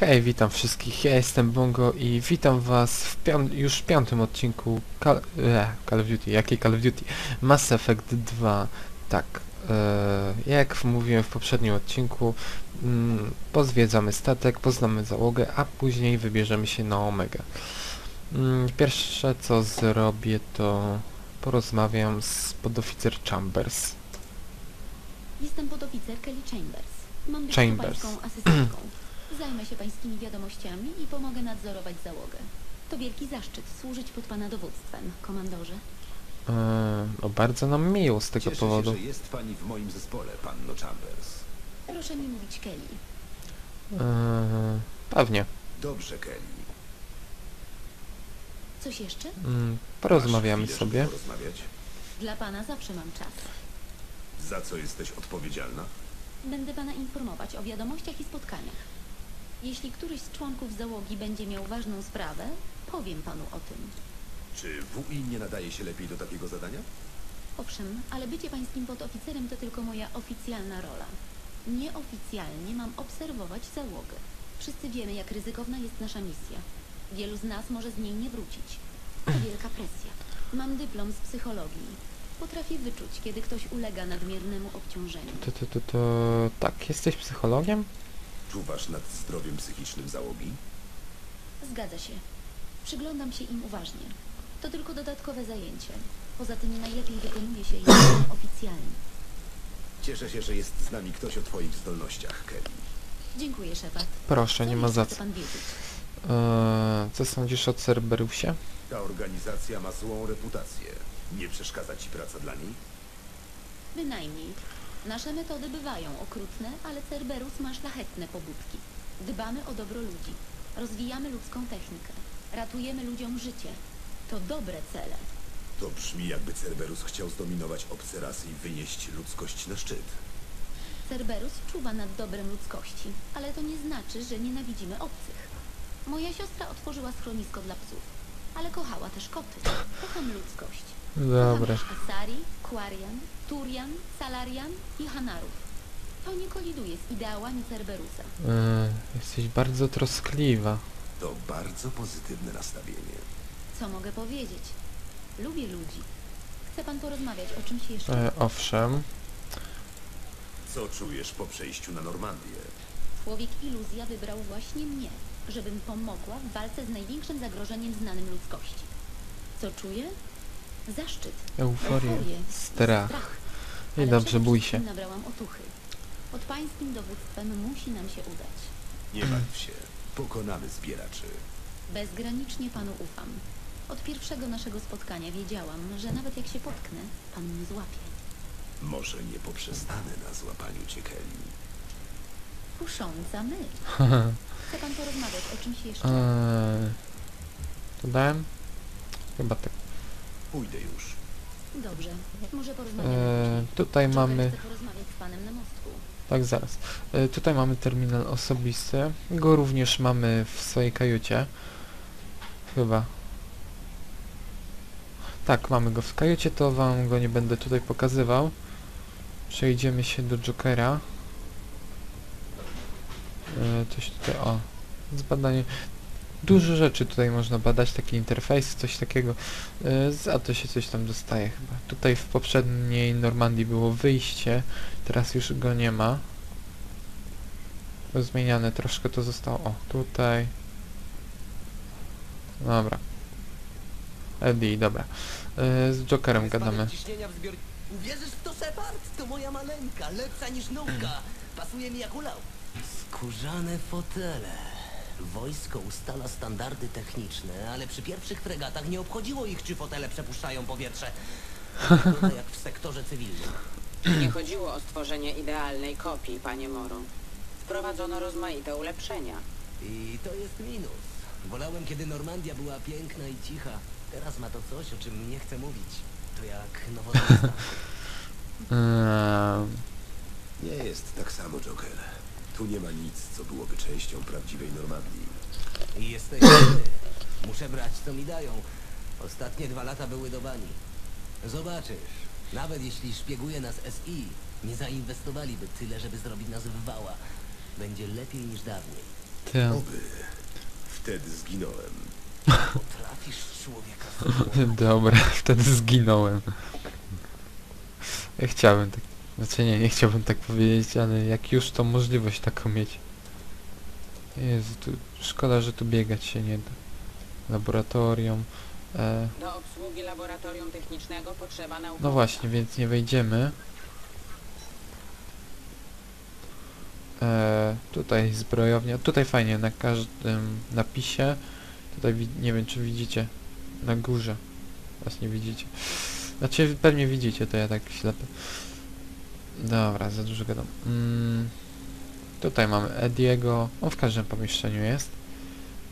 Hej, witam wszystkich, ja jestem Bongo i witam was w pią już piątym odcinku Call, e, Call of Duty, jakiej Call of Duty? Mass Effect 2, tak, e, jak mówiłem w poprzednim odcinku, mm, pozwiedzamy statek, poznamy załogę, a później wybierzemy się na Omega. Mm, pierwsze co zrobię to porozmawiam z podoficer Chambers. Jestem podoficer Kelly Chambers. Mam być Chambers. asystentką. Zajmę się pańskimi wiadomościami i pomogę nadzorować załogę. To wielki zaszczyt służyć pod pana dowództwem, komandorze. E, no bardzo nam miło z tego Cieszę powodu. się, że jest pani w moim zespole, panno Chambers. Proszę mi mówić Kelly. E, pewnie. Dobrze, Kelly. Coś jeszcze? Mm, porozmawiamy Masz chwilę, sobie. żeby porozmawiać? Dla pana zawsze mam czas. Za co jesteś odpowiedzialna? Będę pana informować o wiadomościach i spotkaniach. Jeśli któryś z członków załogi będzie miał ważną sprawę, powiem panu o tym. Czy WI nie nadaje się lepiej do takiego zadania? Owszem, ale bycie pańskim podoficerem to tylko moja oficjalna rola. Nieoficjalnie mam obserwować załogę. Wszyscy wiemy, jak ryzykowna jest nasza misja. Wielu z nas może z niej nie wrócić. To wielka presja. Mam dyplom z psychologii. Potrafię wyczuć, kiedy ktoś ulega nadmiernemu obciążeniu. To, to, to, to tak, jesteś psychologiem? Czuwasz nad zdrowiem psychicznym załogi? Zgadza się. Przyglądam się im uważnie. To tylko dodatkowe zajęcie. Poza tym najlepiej wykonuje się je oficjalnie. Cieszę się, że jest z nami ktoś o twoich zdolnościach, Kelly. Dziękuję, Shepard. Proszę, nie ma za co. pan wiedzieć? Eee, co sądzisz o Cerberusie? Ta organizacja ma złą reputację. Nie przeszkadza ci praca dla niej? Bynajmniej. Nasze metody bywają okrutne, ale Cerberus ma szlachetne pobudki. Dbamy o dobro ludzi. Rozwijamy ludzką technikę. Ratujemy ludziom życie. To dobre cele. To brzmi jakby Cerberus chciał zdominować obce rasy i wynieść ludzkość na szczyt. Cerberus czuwa nad dobrem ludzkości, ale to nie znaczy, że nienawidzimy obcych. Moja siostra otworzyła schronisko dla psów, ale kochała też koty. Kocham ludzkość. Dobre. Kocham Asari, Quarian, Turian, Salarian i Hanarów. To nie koliduje z ideałami Cerberusa. Eee, jesteś bardzo troskliwa. To bardzo pozytywne nastawienie. Co mogę powiedzieć? Lubię ludzi. Chce pan porozmawiać o czymś jeszcze? Eee, owszem. Co czujesz po przejściu na Normandię? Człowiek iluzja wybrał właśnie mnie, żebym pomogła w walce z największym zagrożeniem znanym ludzkości. Co czuję? Zaszczyt, Euforię, euforię, strach. I ale dobrze, bój się. nabrałam otuchy. Pod pańskim dowództwem musi nam się udać. Nie martw się. Pokonamy zbieraczy. Bezgranicznie panu ufam. Od pierwszego naszego spotkania wiedziałam, że nawet jak się potknę, pan mnie złapie. Może nie poprzestanę na złapaniu cię, Kelly. Kusząca myśl. Chce pan porozmawiać o czymś jeszcze? Eee, to dałem? Chyba tak. Pójdę już. Dobrze, może porozmawiamy później. tutaj Joker mamy... chce porozmawiać z panem na mostku. Tak, zaraz. E, tutaj mamy terminal osobisty. Go również mamy w swojej kajucie. Chyba. Tak, mamy go w kajucie, to wam go nie będę tutaj pokazywał. Przejdziemy się do Jokera. E, coś tutaj, o. Zbadanie. Dużo rzeczy tutaj można badać, takie interfejsy, coś takiego. E, za to się coś tam dostaje chyba. Tutaj w poprzedniej Normandii było wyjście, teraz już go nie ma. Zmieniane troszkę to zostało. O, tutaj. Dobra. Eddie, dobra. E, z Jokerem gadamy. Uwierzysz w to, Shepard? To moja maleńka, lepsza niż nówka. Pasuje mi jak ulał. Skórzane fotele. Wojsko ustala standardy techniczne, ale przy pierwszych fregatach nie obchodziło ich, czy fotele przepuszczają powietrze. Wygląda jak w sektorze cywilnym. Nie chodziło o stworzenie idealnej kopii, panie Moro. Wprowadzono rozmaite ulepszenia. I to jest minus. Wolałem, kiedy Normandia była piękna i cicha. Teraz ma to coś, o czym nie chcę mówić. To jak nowoczesna. Eee, Nie jest tak samo, Joker. Tu nie ma nic, co byłoby częścią prawdziwej Normandii. I jesteśmy my. Muszę brać, co mi dają. Ostatnie dwa lata były do bani. Zobaczysz, nawet jeśli szpieguje nas SI, nie zainwestowaliby tyle, żeby zrobić nas w wała. Będzie lepiej niż dawniej. Oby. Wtedy zginąłem. Potrafisz człowieka Dobra, wtedy zginąłem. Ja chciałbym tak... Znaczy nie, nie chciałbym tak powiedzieć, ale jak już to możliwość taką mieć. Jezu, tu, szkoda, że tu biegać się nie da. Laboratorium. E, Do obsługi laboratorium technicznego potrzeba naukowca. no właśnie, więc nie wejdziemy. E, tutaj zbrojownia. Tutaj fajnie, na każdym napisie. Tutaj nie wiem, czy widzicie. Na górze. Właśnie widzicie. Znaczy, pewnie widzicie, to ja tak ślepy. Dobra, za dużo gadam. Mm, tutaj mamy Ediego. On w każdym pomieszczeniu jest.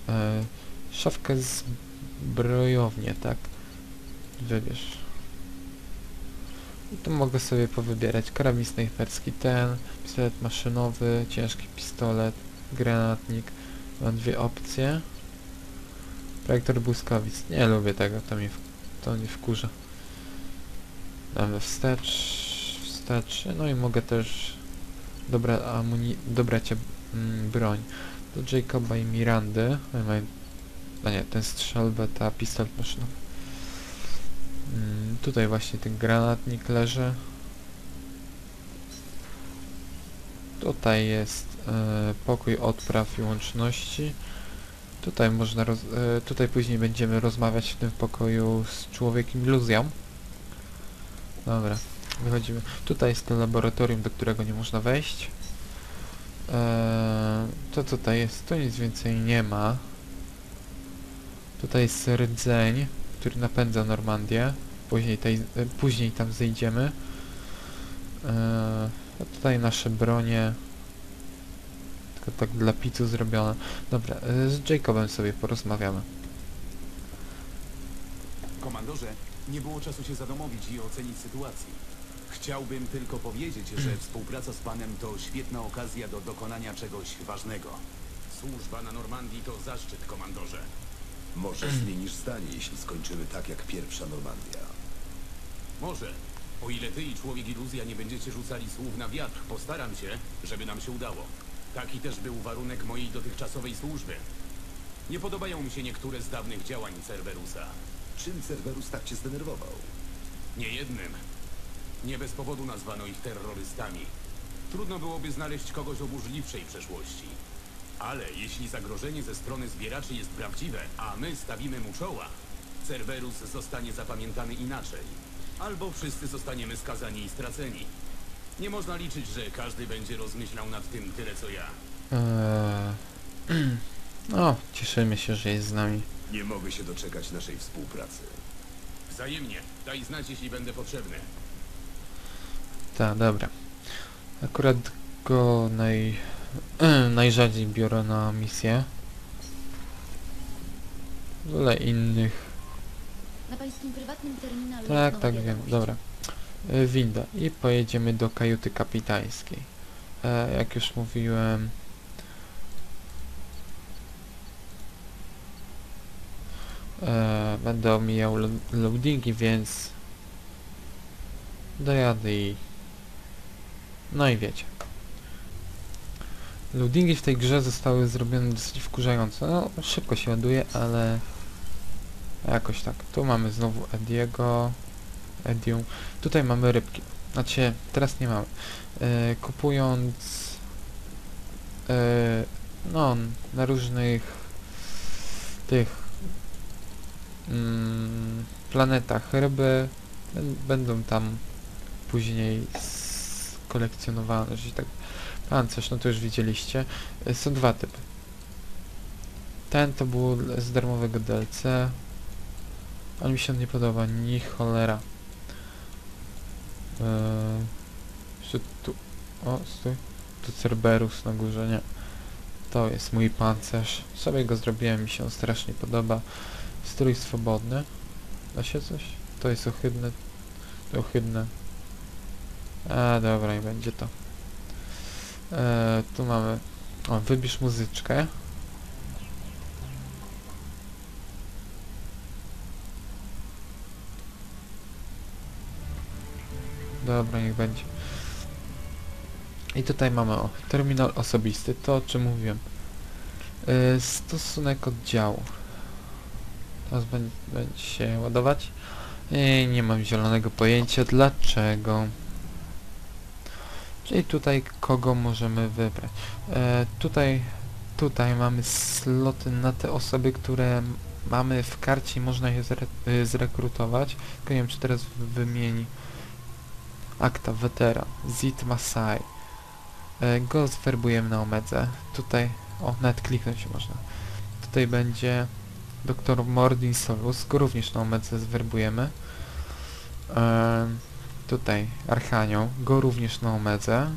E, szafkę zbrojownię, tak? Wybierz. I tu mogę sobie powybierać karabin snajperski ten, pistolet maszynowy, ciężki pistolet, granatnik. Mam dwie opcje. Projektor błyskawic. Nie lubię tego, to mnie, w, to mnie wkurza. Mamy wstecz, wstecz, no i mogę też dobra amuni dobrać mm, broń. Do Jacoba i Mirandy. A nie, ten strzelbę, ta pistolet maszynowy. Mm, tutaj właśnie ten granatnik leży. Tutaj jest e, pokój odpraw i łączności. Tutaj można e, tutaj później będziemy rozmawiać w tym pokoju z człowiekiem iluzją. Dobra, wychodzimy. Tutaj jest to laboratorium, do którego nie można wejść. E, to tutaj jest, tu nic więcej nie ma. Tutaj jest rdzeń, który napędza Normandię. Później, tej, e, później tam zejdziemy. E, a tutaj nasze bronie. Tylko tak dla picu zrobione. Dobra, e, z Jacobem sobie porozmawiamy. Komandorze, nie było czasu się zadomowić i ocenić sytuację. Chciałbym tylko powiedzieć, że współpraca z panem to świetna okazja do dokonania czegoś ważnego. Służba na Normandii to zaszczyt, komandorze. Może zmienisz zdanie, jeśli skończymy tak jak pierwsza Normandia. Może. O ile ty i człowiek iluzja nie będziecie rzucali słów na wiatr, postaram się, żeby nam się udało. Taki też był warunek mojej dotychczasowej służby. Nie podobają mi się niektóre z dawnych działań Cerberusa. Czym Cerberus tak cię zdenerwował? Nie jednym. Nie bez powodu nazwano ich terrorystami. Trudno byłoby znaleźć kogoś o burzliwszej przeszłości. Ale jeśli zagrożenie ze strony zbieraczy jest prawdziwe, a my stawimy mu czoła, Cerberus zostanie zapamiętany inaczej. Albo wszyscy zostaniemy skazani i straceni. Nie można liczyć, że każdy będzie rozmyślał nad tym tyle co ja. Eee, no, cieszymy się, że jest z nami. Nie mogę się doczekać naszej współpracy. Wzajemnie. Daj znać, jeśli będę potrzebny. Tak, dobra. Akurat go naj, najrzadziej biorę na misję. Wiele innych. Na pańskim prywatnym terminalu Tak, tak wiem, dobra. Y, Winda i pojedziemy do kajuty kapitańskiej. E, jak już mówiłem... E, będę omijał lo loadingi, więc... Dojadę i... No i wiecie. Loadingi w tej grze zostały zrobione dosyć wkurzająco. No, szybko się ładuje, ale... Jakoś tak. Tu mamy znowu Ediego. Edium. Tutaj mamy rybki. Znaczy, teraz nie mamy. E, kupując e, no, na różnych tych mm, planetach ryby bę- będą tam później skolekcjonowane, że tak pancerz, no to już widzieliście. E, są dwa typy. Ten to był z darmowego DLC, ale mi się on nie podoba, ni cholera. Eee, tu... O, stój. Tu Cerberus na górze, nie. To jest mój pancerz. Sobie go zrobiłem, mi się on strasznie podoba. Strój swobodny. Da się coś? To jest ohydne. To ohydne. A, dobra, i będzie to. Eee, tu mamy... O, wybierz muzyczkę. Dobra, niech będzie. I tutaj mamy o, terminal osobisty, to o czym mówiłem. E, stosunek oddziału. Teraz będzie, będzie się ładować. I nie mam zielonego pojęcia dlaczego. Czyli tutaj kogo możemy wybrać. E, tutaj, tutaj mamy sloty na te osoby, które mamy w karcie i można je zre, y, zrekrutować. Tylko nie wiem czy teraz wymieni. Akta weteran. Zit Masai. E, go zwerbujemy na Omedze. Tutaj, o nawet kliknąć można. Tutaj będzie dr Mordin Solus, go również na Omedze zwerbujemy. Em, tutaj Archanioł, go również na Omedze.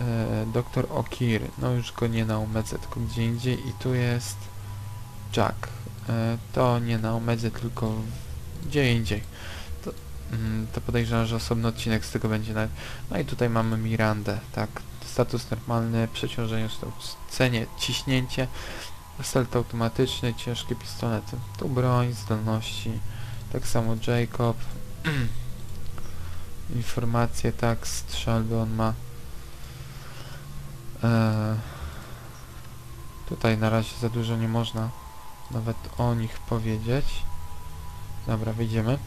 E, doktor Okir, no już go nie na Omedze, tylko gdzie indziej. I tu jest Jack. E, to nie na Omedze, tylko gdzie indziej. To, mm, to podejrzewam, że osobny odcinek z tego będzie nawet. No i tutaj mamy Mirandę, tak. Status normalny, przeciążenie cenie, ciśnięcie, Assault automatyczny, ciężkie pistolety. Tu broń, zdolności. Tak samo Jacob. Informacje, tak, strzelby on ma. Eee, tutaj na razie za dużo nie można nawet o nich powiedzieć. Dobra, wyjdziemy.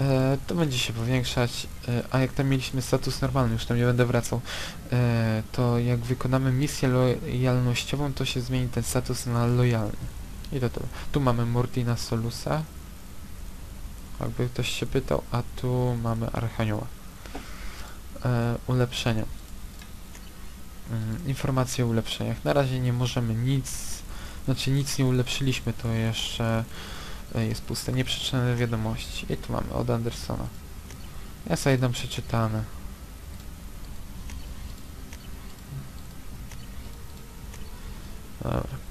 E, to będzie się powiększać, e, a jak tam mieliśmy status normalny, już tam nie będę wracał, e, to jak wykonamy misję lojalnościową, to się zmieni ten status na lojalny. I to, to. Tu mamy Murtina Solusa, jakby ktoś się pytał, a tu mamy Archanioła. E, ulepszenia. Mm, informacje o ulepszeniach. Na razie nie możemy nic, znaczy nic nie ulepszyliśmy, to jeszcze e, jest puste. Nieprzeczytane wiadomości. I tu mamy od Andersona. Ja sobie dam przeczytane. Dobra.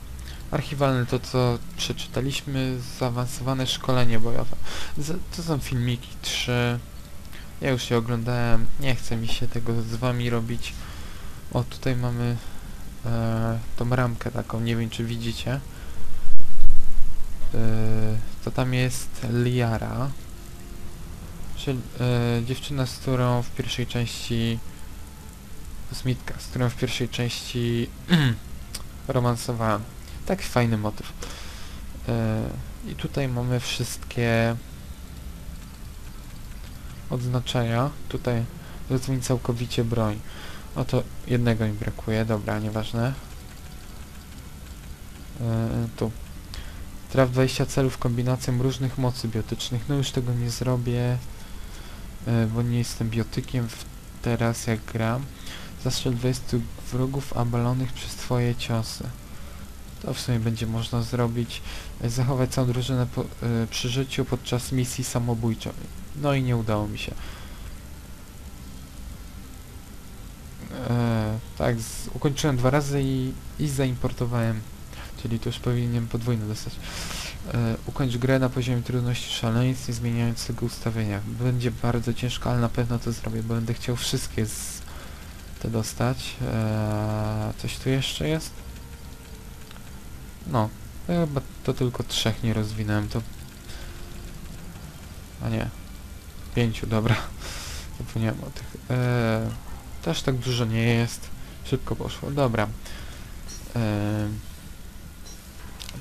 Archiwalne to co przeczytaliśmy, zaawansowane szkolenie bojowe. Z, to są filmiki 3. Ja już je oglądałem, nie chce mi się tego z wami robić. O, tutaj mamy e, tą ramkę taką, nie wiem czy widzicie. E, to tam jest Liara. Czyli e, dziewczyna, z którą w pierwszej części kosmitka, z którą w pierwszej części romansowałem. Taki fajny motyw. E, I tutaj mamy wszystkie odznaczenia. Tutaj rozwiń całkowicie broń. Oto jednego mi brakuje, dobra, nieważne. E, tu. Traf 20 celów kombinacją różnych mocy biotycznych. No już tego nie zrobię, e, bo nie jestem biotykiem teraz jak gram. Zastrzel 20 wrogów abalonych przez twoje ciosy. To w sumie będzie można zrobić. E, Zachować całą drużynę po, e, przy życiu podczas misji samobójczej. No i nie udało mi się. E, tak, z, ukończyłem dwa razy i, i zaimportowałem. Czyli tu już powinienem podwójny dostać. E, ukończ grę na poziomie trudności szaleństw, nie zmieniając tego ustawienia. Będzie bardzo ciężko, ale na pewno to zrobię, bo będę chciał wszystkie z te dostać. E, coś tu jeszcze jest? No, to chyba to tylko trzech nie rozwinąłem, to... A nie. Pięciu, dobra. Zapomniałem o tych. E, też tak dużo nie jest. Szybko poszło. Dobra. E,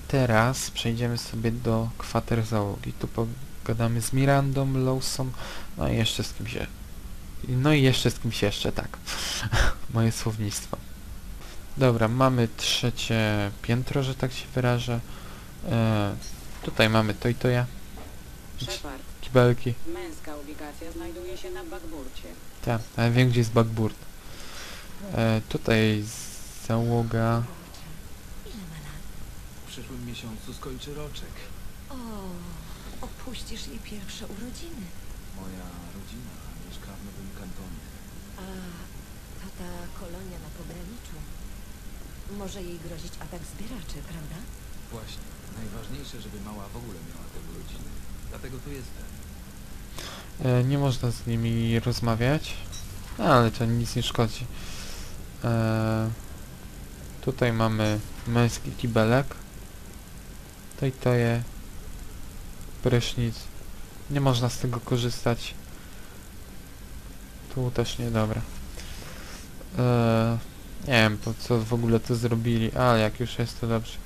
teraz przejdziemy sobie do kwater załogi. Tu pogadamy z Mirandą, Lawson, no i jeszcze z kimś się. No i jeszcze z kimś jeszcze, tak. Moje słownictwo. Dobra, mamy trzecie piętro, że tak się wyrażę. E, tutaj mamy to i to ja. Kibelki. męska ubigacja znajduje się na Bagburcie. Tak, ale wiem gdzie jest backboard. E, tutaj załoga. Ile ma lat? W przyszłym miesiącu skończy roczek. O, opuścisz jej pierwsze urodziny. Moja rodzina mieszka w Nowym Kantonie. A to ta kolonia na pograniczu. Może jej grozić atak zbieraczy, prawda? Właśnie. Najważniejsze, żeby mała w ogóle miała te urodziny. Dlatego tu jestem. E, nie można z nimi rozmawiać. No, ale to nic nie szkodzi. E, tutaj mamy męski kibelek. To i to je. Prysznic. Nie można z tego korzystać. Tu też nie, dobra. E, Nie wiem po co w ogóle to zrobili, ale jak już jest to dobrze.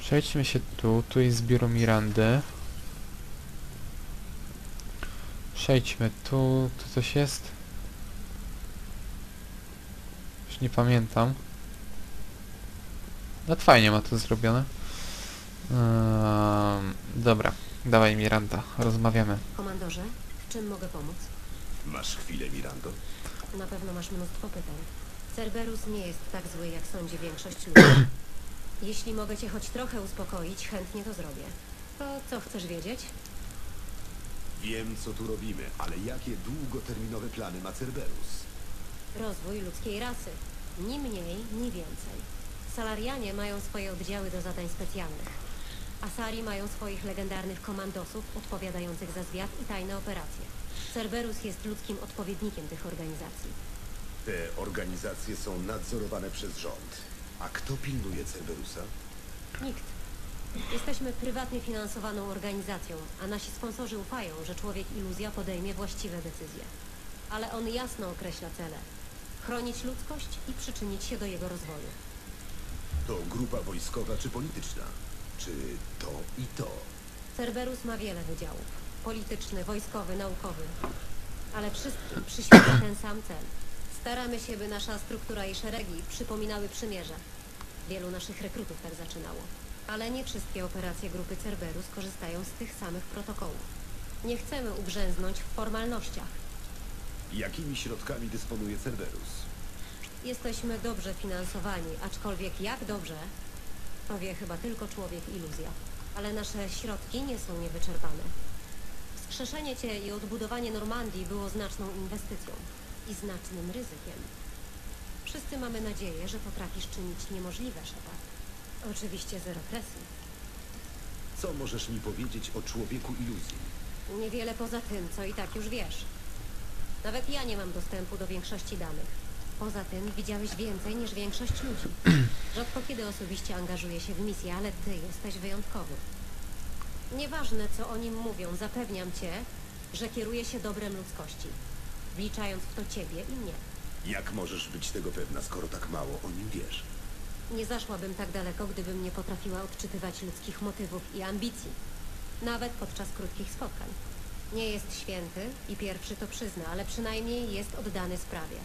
Przejdźmy się tu, tu jest biuro Mirandy. Przejdźmy tu, tu coś jest? Już nie pamiętam. No fajnie ma to zrobione. Ehm, dobra, dawaj Miranda, rozmawiamy. Komandorze, w czym mogę pomóc? Masz chwilę, Mirando? Na pewno masz mnóstwo pytań. Cerberus nie jest tak zły, jak sądzi większość ludzi. Jeśli mogę cię choć trochę uspokoić, chętnie to zrobię. To co chcesz wiedzieć? Wiem, co tu robimy, ale jakie długoterminowe plany ma Cerberus? Rozwój ludzkiej rasy. Ni mniej, ni więcej. Salarianie mają swoje oddziały do zadań specjalnych. Asari mają swoich legendarnych komandosów odpowiadających za zwiat i tajne operacje. Cerberus jest ludzkim odpowiednikiem tych organizacji. Te organizacje są nadzorowane przez rząd. A kto pilnuje Cerberusa? Nikt. Jesteśmy prywatnie finansowaną organizacją, a nasi sponsorzy ufają, że człowiek iluzja podejmie właściwe decyzje. Ale on jasno określa cele. Chronić ludzkość i przyczynić się do jego rozwoju. To grupa wojskowa czy polityczna? Czy to i to? Cerberus ma wiele wydziałów. Polityczny, wojskowy, naukowy. Ale wszystkim przyświeca ten sam cel. Staramy się, by nasza struktura i szeregi przypominały przymierze. Wielu naszych rekrutów tak zaczynało. Ale nie wszystkie operacje grupy Cerberus korzystają z tych samych protokołów. Nie chcemy ugrzęznąć w formalnościach. Jakimi środkami dysponuje Cerberus? Jesteśmy dobrze finansowani, aczkolwiek jak dobrze, to wie chyba tylko człowiek iluzja. Ale nasze środki nie są niewyczerpane. Wskrzeszenie cię i odbudowanie Normandii było znaczną inwestycją i znacznym ryzykiem. Wszyscy mamy nadzieję, że potrafisz czynić niemożliwe, Shepard. Oczywiście zero presji. Co możesz mi powiedzieć o człowieku iluzji? Niewiele poza tym, co i tak już wiesz. Nawet ja nie mam dostępu do większości danych. Poza tym widziałeś więcej niż większość ludzi. Rzadko kiedy osobiście angażuję się w misję, ale ty jesteś wyjątkowy. Nieważne, co o nim mówią, zapewniam cię, że kieruje się dobrem ludzkości. Wliczając w to ciebie i mnie. Jak możesz być tego pewna, skoro tak mało o nim wiesz? Nie zaszłabym tak daleko, gdybym nie potrafiła odczytywać ludzkich motywów i ambicji. Nawet podczas krótkich spotkań. Nie jest święty i pierwszy to przyzna, ale przynajmniej jest oddany sprawie.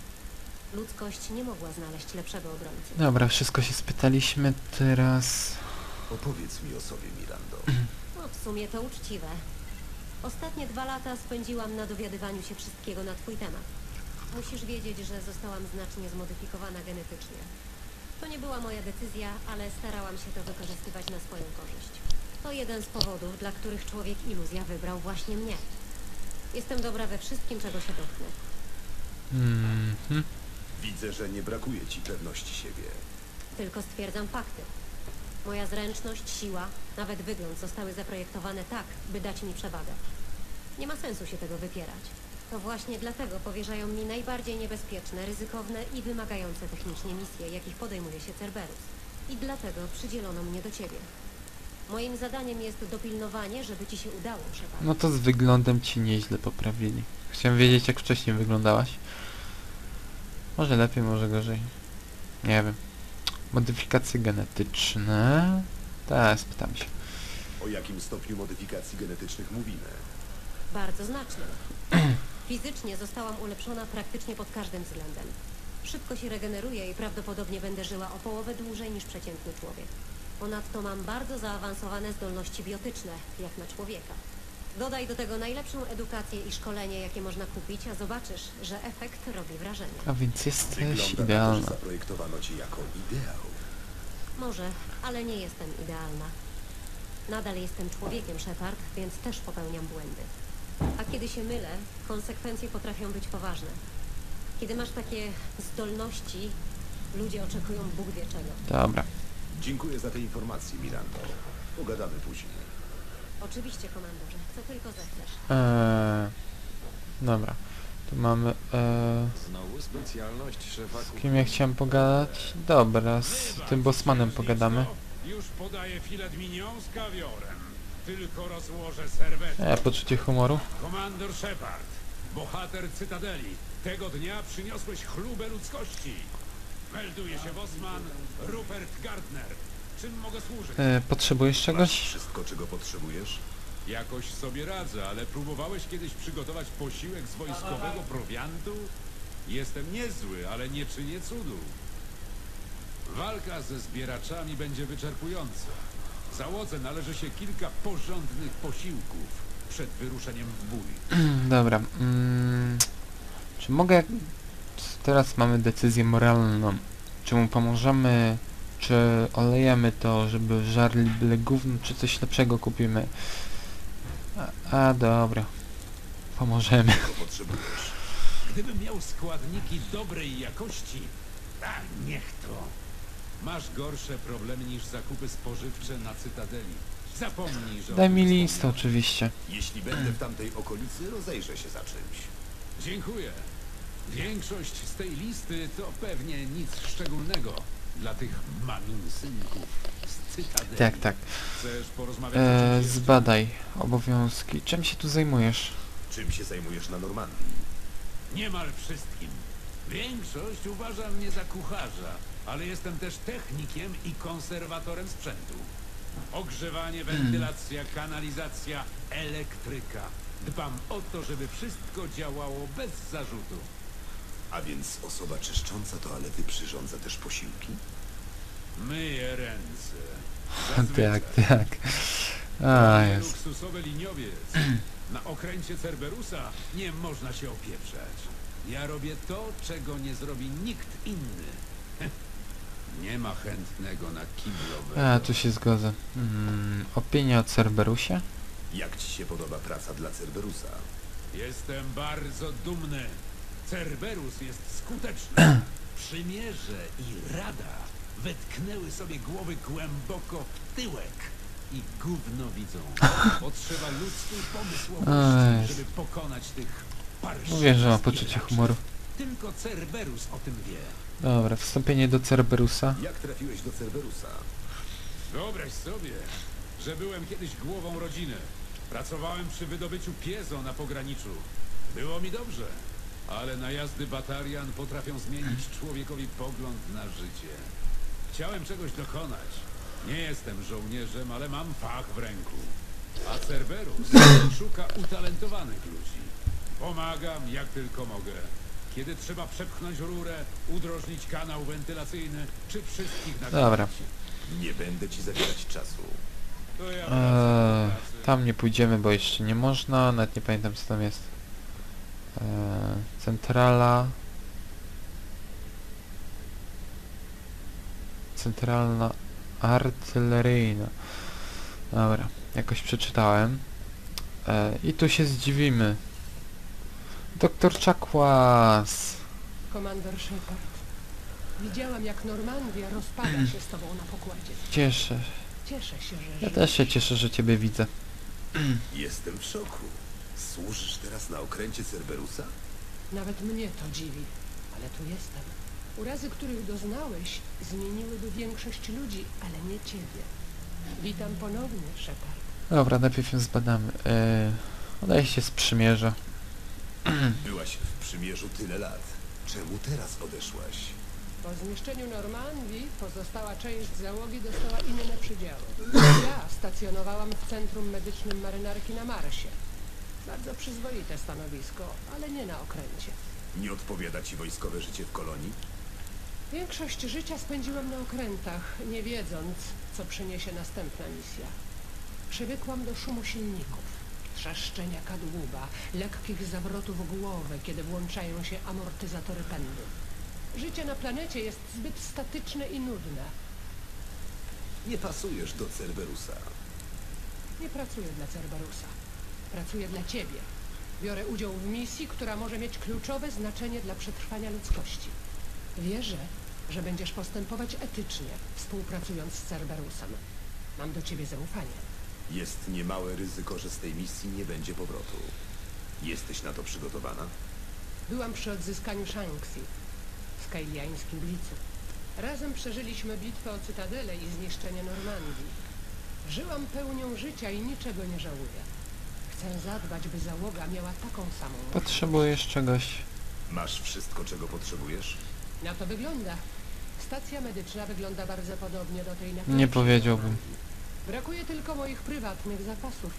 Ludzkość nie mogła znaleźć lepszego obrońcy. Dobra, wszystko się spytaliśmy, teraz... Opowiedz mi o sobie, Mirando. No, w sumie to uczciwe. Ostatnie dwa lata spędziłam na dowiadywaniu się wszystkiego na twój temat. Musisz wiedzieć, że zostałam znacznie zmodyfikowana genetycznie. To nie była moja decyzja, ale starałam się to wykorzystywać na swoją korzyść. To jeden z powodów, dla których człowiek iluzja wybrał właśnie mnie. Jestem dobra we wszystkim, czego się dotknę. Mhm. Widzę, że nie brakuje ci pewności siebie. Tylko stwierdzam fakty. Moja zręczność, siła, nawet wygląd zostały zaprojektowane tak, by dać mi przewagę. Nie ma sensu się tego wypierać. To właśnie dlatego powierzają mi najbardziej niebezpieczne, ryzykowne i wymagające technicznie misje, jakich podejmuje się Cerberus. I dlatego przydzielono mnie do ciebie. Moim zadaniem jest dopilnowanie, żeby ci się udało, Shepard. No to z wyglądem ci nieźle poprawili. Chciałem wiedzieć jak wcześniej wyglądałaś. Może lepiej, może gorzej. Nie wiem. Modyfikacje genetyczne... Tak, spytam się. O jakim stopniu modyfikacji genetycznych mówimy? Bardzo znacznym. Fizycznie zostałam ulepszona praktycznie pod każdym względem. Szybko się regeneruję i prawdopodobnie będę żyła o połowę dłużej niż przeciętny człowiek. Ponadto mam bardzo zaawansowane zdolności biotyczne, jak na człowieka. Dodaj do tego najlepszą edukację i szkolenie, jakie można kupić, a zobaczysz, że efekt robi wrażenie. A więc jesteś Wygląda na to, że idealna. zaprojektowano cię jako ideał. Może, ale nie jestem idealna. Nadal jestem człowiekiem, Shepard, więc też popełniam błędy. A kiedy się mylę, konsekwencje potrafią być poważne. Kiedy masz takie zdolności, ludzie oczekują Bóg wie czego. Dobra. Dziękuję za te informacje, Mirando. Pogadamy później. Oczywiście, komandorze, co tylko zechcesz. Eee, dobra. Tu mamy... Eee, Znowu specjalność szefa z kim ja chciałem pogadać? Dobra, z tym bossmanem pogadamy. Już podaję filet mignon z kawiorem. Tylko rozłożę serwetę. E, poczucie humoru. Komandor Shepard, bohater Cytadeli. Tego dnia przyniosłeś chlubę ludzkości. Melduje się Bosman, Rupert Gardner. Czym mogę służyć? E, potrzebujesz Masz czegoś? wszystko, czego potrzebujesz? Jakoś sobie radzę, ale próbowałeś kiedyś przygotować posiłek z wojskowego prowiantu? Jestem niezły, ale nie czynię cudu. Walka ze zbieraczami będzie wyczerpująca. Załodze należy się kilka porządnych posiłków przed wyruszeniem w bój. Dobra. Mm, czy mogę... Teraz mamy decyzję moralną. Czy mu pomożemy, czy olejemy to, żeby żarli byle gówno, czy coś lepszego kupimy? A, a dobra. Pomożemy. Potrzebujesz? Gdybym miał składniki dobrej jakości, a niech to. Masz gorsze problemy niż zakupy spożywcze na Cytadeli. Zapomnij, że... o Daj tym mi listę wspomniałem. oczywiście. Jeśli będę w tamtej okolicy, rozejrzę się za czymś. Dziękuję. Większość z tej listy to pewnie nic szczególnego dla tych maminsynków z Cytadeli. Tak, tak. Chcesz porozmawiać o E, czymś jeszcze? zbadaj obowiązki. Czym się tu zajmujesz? Czym się zajmujesz na Normandii? Niemal wszystkim. Większość uważa mnie za kucharza, ale jestem też technikiem i konserwatorem sprzętu. Ogrzewanie, wentylacja, kanalizacja, elektryka. Dbam o to, żeby wszystko działało bez zarzutu. A więc osoba czyszcząca toalety przyrządza też posiłki? Myję ręce. tak, Zazwyczaj. tak. A, jest. luksusowy liniowiec. Na okręcie Cerberusa nie można się opieprzać. Ja robię to, czego nie zrobi nikt inny. Nie ma chętnego na kiblowego. A, tu się zgodzę. Mm, opinia o Cerberusie? Jak ci się podoba praca dla Cerberusa? Jestem bardzo dumny. Cerberus jest skuteczny. Przymierze i Rada wetknęły sobie głowy głęboko w tyłek i gówno widzą. Potrzeba ludzkiej Ej. pomysłowości, żeby pokonać tych parszywych Mówię, że ma poczucie humoru. Tylko Cerberus o tym wie. Dobra, wstąpienie do Cerberusa. Jak trafiłeś do Cerberusa? Wyobraź sobie, że byłem kiedyś głową rodziny. Pracowałem przy wydobyciu piezo na pograniczu. Było mi dobrze, ale najazdy batarian potrafią zmienić człowiekowi pogląd na życie. Chciałem czegoś dokonać. Nie jestem żołnierzem, ale mam fach w ręku. A Cerberus szuka utalentowanych ludzi. Pomagam jak tylko mogę. Kiedy trzeba przepchnąć rurę, udrożnić kanał wentylacyjny, czy wszystkich na Dobra. Nie będę ci zabierać czasu. To ja Eee, wracam do pracy. tam nie pójdziemy, bo jeszcze nie można. Nawet nie pamiętam co tam jest. Eee, centrala. Centralna artyleryjna. Dobra, jakoś przeczytałem. Eee, I tu się zdziwimy. Doktor Czakłas. Komandor Shepard. Widziałam, jak Normandia rozpada się z tobą na pokładzie. Cieszę. Cieszę się, że Ja żyjesz. też się cieszę, że ciebie widzę. Jestem w szoku. Służysz teraz na okręcie Cerberusa? Nawet mnie to dziwi, ale tu jestem. Urazy, których doznałeś, zmieniłyby większość ludzi, ale nie ciebie. Witam ponownie, Shepard. Dobra, najpierw ją zbadamy. Udaje się z przymierza. Byłaś w przymierzu tyle lat. Czemu teraz odeszłaś? Po zniszczeniu Normandii pozostała część załogi dostała inne przydziały. Ja stacjonowałam w Centrum Medycznym Marynarki na Marsie. Bardzo przyzwoite stanowisko, ale nie na okręcie. Nie odpowiada ci wojskowe życie w kolonii? Większość życia spędziłam na okrętach, nie wiedząc, co przyniesie następna misja. Przywykłam do szumu silników, trzeszczenia kadłuba, lekkich zawrotów głowy, kiedy włączają się amortyzatory pędu. Życie na planecie jest zbyt statyczne i nudne. Nie pasujesz do Cerberusa. Nie pracuję dla Cerberusa. Pracuję dla ciebie. Biorę udział w misji, która może mieć kluczowe znaczenie dla przetrwania ludzkości. Wierzę, że będziesz postępować etycznie, współpracując z Cerberusem. Mam do ciebie zaufanie. Jest niemałe ryzyko, że z tej misji nie będzie powrotu. Jesteś na to przygotowana? Byłam przy odzyskaniu Shanxi w Kailiańskim Blicu. Razem przeżyliśmy bitwę o Cytadelę i zniszczenie Normandii. Żyłam pełnią życia i niczego nie żałuję. Chcę zadbać, by załoga miała taką samą. Potrzebujesz czegoś? Masz wszystko, czego potrzebujesz? Na to wygląda. stacja medyczna wygląda bardzo podobnie do tej na Nie powiedziałbym. Brakuje tylko moich prywatnych zapasów.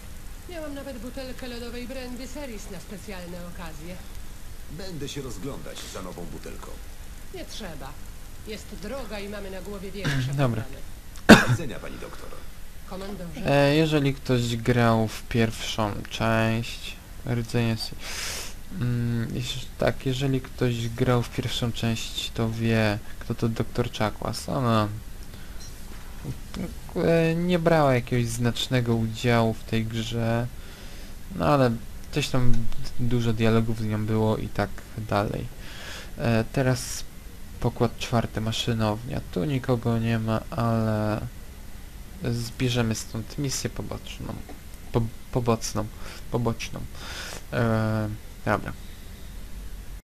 Miałam nawet butelkę lodowej brandy Seris na specjalne okazje. Będę się rozglądać za nową butelką. Nie trzeba. Jest droga i mamy na głowie większe Dobra. problemy. Do widzenia, pani doktor. E, jeżeli ktoś grał w pierwszą część rdzenie mm, tak, jeżeli ktoś grał w pierwszą część, to wie, kto to doktor Czakłas. Ona e, nie brała jakiegoś znacznego udziału w tej grze, no ale coś tam dużo dialogów z nią było i tak dalej. E, teraz pokład czwarty, maszynownia. Tu nikogo nie ma, ale zbierzemy stąd misję poboczną. Po, pobocną. Poboczną. E, dobra.